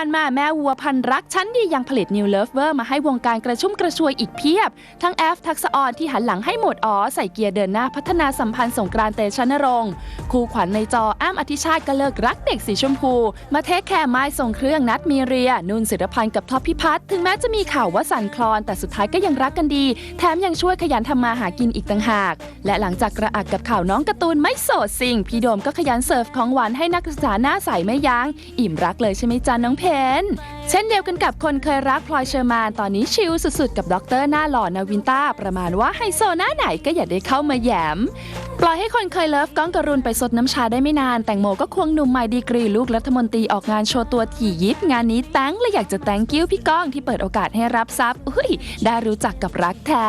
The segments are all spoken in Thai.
ผ่านมาแม่วัวพันรักชั้นดียังผลิต New Lover มาให้วงการกระชุ่มกระชวยอีกเพียบ ทั้งแอฟทักษะออนที่หันหลังให้หมวดอ๋อใส่เกียร์เดินหน้าพัฒนาสัมพันธ์สงกรานต์เตชะนรงค์คู่ขวัญในจออ้ำอธิชาติก็เลิกรักเด็กสีชมพู มาเทคแคร์ไม้ส่งเครื่องนัดมีเรีย นุ่นศิรพันธ์กับท็อปพิพัฒน์ถึงแม้จะมีข่าวว่าสั่นคลอน แต่สุดท้ายก็ยังรักกันดี แถมยังช่วยขยันทำมาหากินอีกต่างหาก และหลังจากกระอักกับข่าวน้องการ์ตูนไม่โสดสิงพี่โดมก็ขยันเสิร์ฟของหวานให้นักศึกษาหน้าใสไม่ยัง้งอิ่มรักเลยใช่ไหมจ๊ะน้องเพน เช่นเดียวกันกับคนเคยรักพลอยเชอร์มานตอนนี้ชิลสุดๆ กับด็อกเตอร์หน้าหล่อนาวินต้า ประมาณว่าไฮโซหน้าไหนก็อย่าได้เข้ามาแยม ปล่อยให้คนเคยเลิฟก้องกรุณไปสดน้ำชาได้ไม่นาน แตงโมก็ควงหนุ่มใหม่ดีกรีลูกรัฐมนตรีออกงานโชว์ตัวถี่ยิบงานนี้แตงเลยอยากจะแตงกิ้วพี่ก้องที่เปิดโอกาสให้รับทรัพย์อุ้ยได้รู้จักกับรักแท้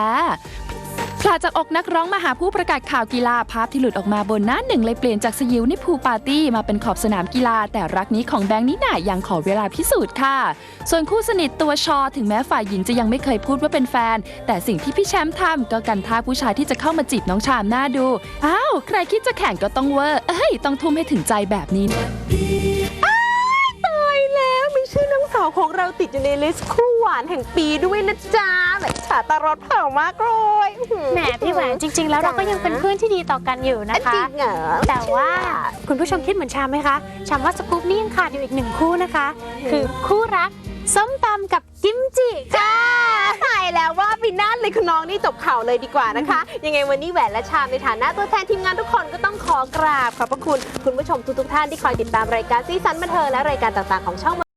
พลาจากอกนักร้องมาหาผู้ประกาศข่าวกีฬาภาพที่หลุดออกมาบนหน้าหนึ่งเลยเปลี่ยนจากสยิวในพูปาร์ตี้มาเป็นขอบสนามกีฬา แต่รักนี้ของแบงค์นิน่ายังขอเวลาพิสูจน์ค่ะ ส่วนคู่สนิทตัวชอ ถึงแม้ฝ่ายหญิงจะยังไม่เคยพูดว่าเป็นแฟน แต่สิ่งที่พี่แชมป์ทำก็กันท่าผู้ชายที่จะเข้ามาจีบน้องชามหน้าดูอ้าวใครคิดจะแข่งก็ต้องเวอร์เอ้ยต้องทุ่มให้ถึงใจแบบนี้ ชื่อน้องสาวของเราติดอยู่ในลิสต์คู่หวานแห่งปีด้วยนะจ๊ะแบบฉาตารถเผามากเลยแหมพี่แหวนจริง ๆ แล้วเราก็ยังเป็นเพื่อนที่ดีต่อกันอยู่นะจคะริงเหรอแต่ว่าคุณผู้ชมคิดเหมือนชามไหมคะชามว่าสกู๊ปนี่ยังขาดอยู่อีกหนึ่งคู่นะคะ คือคู่รักส้มตำกับกิมจิค่ะจ้าใช่แล้วว่าปีหน้าเลยคุณน้องนี่จบข่าวเลยดีกว่านะคะ ยังไงวันนี้แหวนและชามในฐานะตัวแทนทีมงานทุกคนก็ต้องขอกราบขอบพระคุณคุณผู้ชมทุกๆท่านที่คอยติดตามรายการซีซันบันเทิงและรายการต่างๆของช่อง